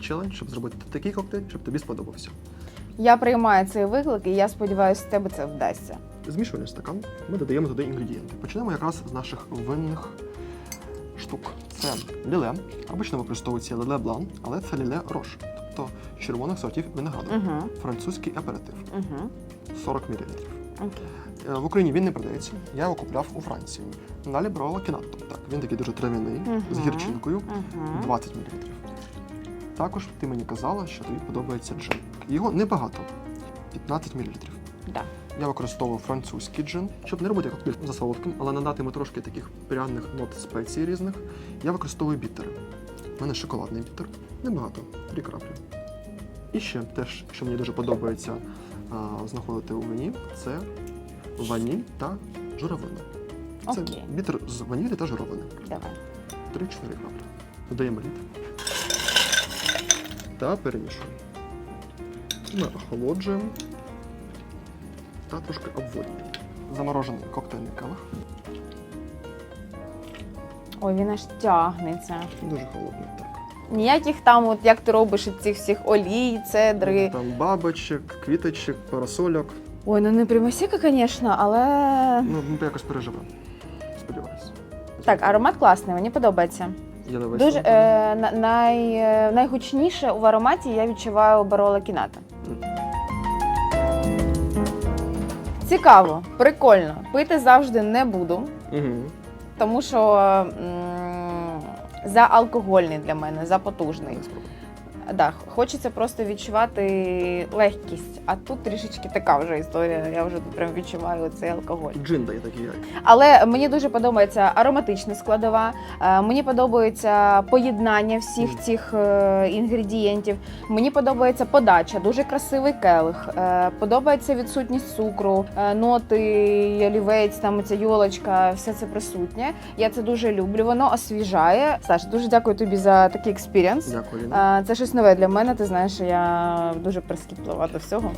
челендж, щоб зробити такий коктейль, щоб тобі сподобався. Я приймаю цей виклик, і я сподіваюся, тебе це вдасться. Змішувальний стакан. Ми додаємо туди інгредієнти. Почнемо якраз з наших винних штук. Це ліле. Обично використовується ліле блан, але це ліле рош, тобто червоних сортів винограду. Угу. Французький аперитив Угу. 40 мл. Окей. Е, В Україні він не продається. Я його купляв у Франції. Далі брала кінатто. Так, він такий дуже трав'яний, з Мгм. гірчинкою, Угу. 20 мл. Також ти мені казала, що тобі подобається джин. Його небагато 15 мл. Да. Я використовую французький джин, щоб не робити коктейль за солодким, але надати йому трошки таких пряних нот спецій різних. Я використовую бітери. У мене шоколадний бітер. Небагато, три краплі. І ще теж, що мені дуже подобається а, знаходити у вині, це ваніль та журавлина. Це Окей. бітер з ванілі та журавлини. Давай. 3-4 краплі. Додаємо лід. Та перемішуємо. Ми охолоджуємо та трошки обводнюємо. Заморожений коктейльний келих. Ой, він аж тягнеться. Дуже холодний, так. Ніяких там, от як ти робиш із цих всіх олій, цедри. Там бабочок, квіточок, парасольок. Ой, ну не примасіка, звісно, але. Ну, ми якось переживемо. Сподіваюся. Так, аромат класний, мені подобається. Я Дуже е, на- най, е, найгучніше у ароматі я відчуваю барола кіната. Цікаво, прикольно. Пити завжди не буду, Мгм. тому що м, за алкогольний для мене, за потужний. Я спробую. Да, хочеться просто відчувати легкість, а тут трішечки така вже історія. Я вже тут прям відчуваю цей алкоголь. Джин дає такий. Але мені дуже подобається ароматична складова. е, Мені подобається поєднання всіх Мгм. цих е, інгредієнтів. Мені подобається подача, дуже красивий келих. е, Подобається відсутність цукру, ноти, олівець, там ця йолочка, все це присутнє. Я це дуже люблю. Воно освіжає. Саш, дуже дякую тобі за такий експірієнс. Дякую, Це щось нове для мене. Ти знаєш, я дуже прискіплива до всього.